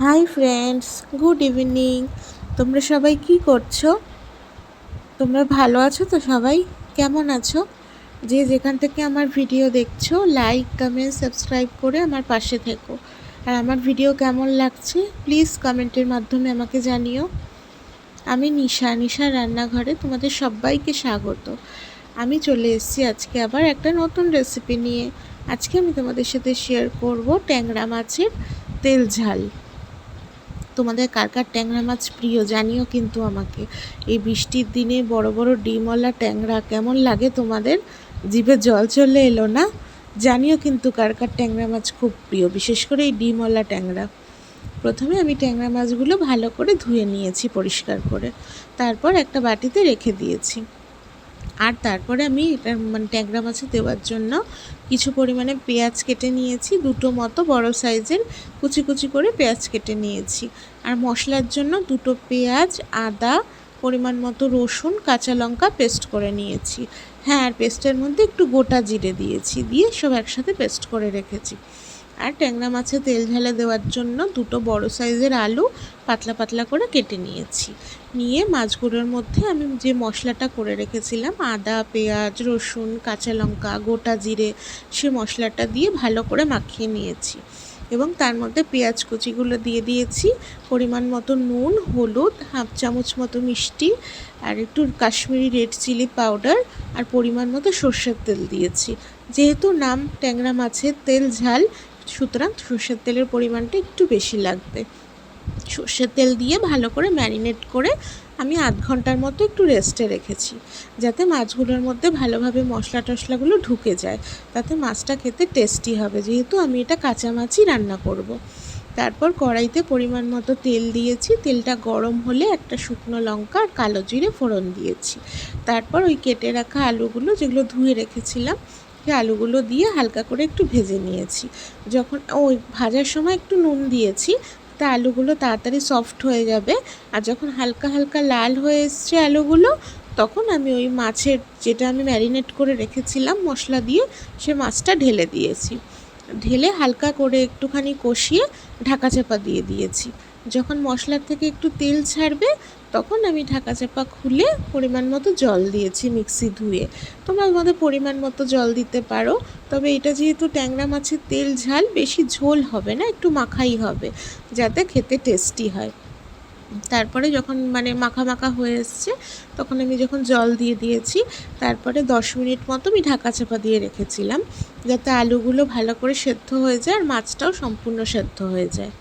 Hi friends good evening তোমরা সবাই কি করছ? তোমরা ভালো আছো তো সবাই? কেমন আছো? যে যেখান থেকে আমার ভিডিও দেখছ লাইক কমেন্ট সাবস্ক্রাইব করে আমার পাশে থেকো। আর আমার ভিডিও কেমন লাগছে প্লিজ কমেন্টের মাধ্যমে আমাকে জানিও। আমি নিশা নিশা রান্নাঘরে তোমাদের সবাইকে স্বাগত। আমি চলে এসেছি আজকে আবার একটা নতুন রেসিপি নিয়ে। আজকে আমি তোমাদের সাথে শেয়ার করব ট্যাংরা মাছের তেল ঝাল। তোমাদের কার কার ট্যাংরা মাছ প্রিয় জানিও কিন্তু আমাকে। এই বৃষ্টির দিনে বড় বড় ডিমওয়ালা ট্যাংরা কেমন লাগে তোমাদের? জিভে জল চলে এলো না? জানিও কিন্তু কার কার ট্যাংরা মাছ খুব প্রিয়, বিশেষ করে এই ডিমওয়ালা ট্যাংরা। প্রথমে আমি ট্যাংরা মাছগুলো ভালো করে ধুয়ে নিয়েছি পরিষ্কার করে। তারপর একটা বাটিতে রেখে দিয়েছি। আর তারপরে আমি এটা মানে ট্যাংরা মাছে দেওয়ার জন্য কিছু পরিমাণে পেঁয়াজ কেটে নিয়েছি, দুটো মতো বড় সাইজের কুচি কুচি করে পেঁয়াজ কেটে নিয়েছি। আর মশলার জন্য দুটো পেঁয়াজ, আদা, পরিমাণ মতো রসুন, কাঁচা লঙ্কা পেস্ট করে নিয়েছি। হ্যাঁ আর পেস্টের মধ্যে একটু গোটা জিরে দিয়েছি, দিয়ে সব একসাথে পেস্ট করে রেখেছি। আর ট্যাংরা মাছে তেল ঢালে দেওয়ার জন্য দুটো বড় সাইজের আলু পাতলা পাতলা করে কেটে নিয়েছি। নিয়ে মাছগুলোর মধ্যে আমি যে মশলাটা করে রেখেছিলাম, আদা, পেঁয়াজ, রসুন, কাঁচা লঙ্কা, গোটা জিরে, সে মশলাটা দিয়ে ভালো করে মাখিয়ে নিয়েছি। এবং তার মধ্যে পেঁয়াজ কুচিগুলো দিয়ে দিয়েছি, পরিমাণ মতো নুন, হলুদ, হাফ চামচ মতো মিষ্টি, আর একটু কাশ্মীরি রেড চিলি পাউডার আর পরিমাণ মতো সর্ষের তেল দিয়েছি। যেহেতু নাম ট্যাংরা মাছের তেল ঝাল সুতরাং সর্ষের তেলের পরিমাণটা একটু বেশি লাগবে। সর্ষের তেল দিয়ে ভালো করে ম্যারিনেট করে আমি আধ ঘণ্টার মতো একটু রেস্টে রেখেছি, যাতে মাছগুলোর মধ্যে ভালোভাবে মশলা টশলাগুলো ঢুকে যায়, তাতে মাছটা খেতে টেস্টি হবে। যেহেতু আমি এটা কাঁচা মাছই রান্না করব। তারপর কড়াইতে পরিমাণ মতো তেল দিয়েছি। তেলটা গরম হলে একটা শুকনো লঙ্কা আর কালো জিরে ফোড়ন দিয়েছি। তারপর ওই কেটে রাখা আলুগুলো যেগুলো ধুয়ে রেখেছিলাম আলুগুলো দিয়ে হালকা করে একটু ভেজে নিয়েছি। যখন ওই ভাজার সময় একটু নুন দিয়েছি, তা আলুগুলো তাড়াতাড়ি সফট হয়ে যাবে। আর যখন হালকা হালকা লাল হয়ে এসছে আলুগুলো, তখন আমি ওই মাছের যেটা আমি ম্যারিনেট করে রেখেছিলাম মশলা দিয়ে, সে মাছটা ঢেলে দিয়েছি। ঢেলে হালকা করে একটুখানি কষিয়ে ঢাকা চাপা দিয়ে দিয়েছি। যখন মশলার থেকে একটু তেল ছাড়বে, তখন আমি ঢাকা চাপা খুলে পরিমাণ মতো জল দিয়েছি মিক্সি ধুয়ে। তোমরা মধ্যে পরিমাণ মতো জল দিতে পারো, তবে এটা যেহেতু ট্যাংরা মাছের তেল ঝাল, বেশি ঝোল হবে না, একটু মাখাই হবে, যাতে খেতে টেস্টি হয়। তারপরে যখন মানে মাখা মাখা হয়ে এসছে, তখন আমি যখন জল দিয়ে দিয়েছি, তারপরে দশ মিনিট মতো আমি ঢাকা চাপা দিয়ে রেখেছিলাম, যাতে আলুগুলো ভালো করে সেদ্ধ হয়ে যায় আর মাছটাও সম্পূর্ণ সেদ্ধ হয়ে যায়।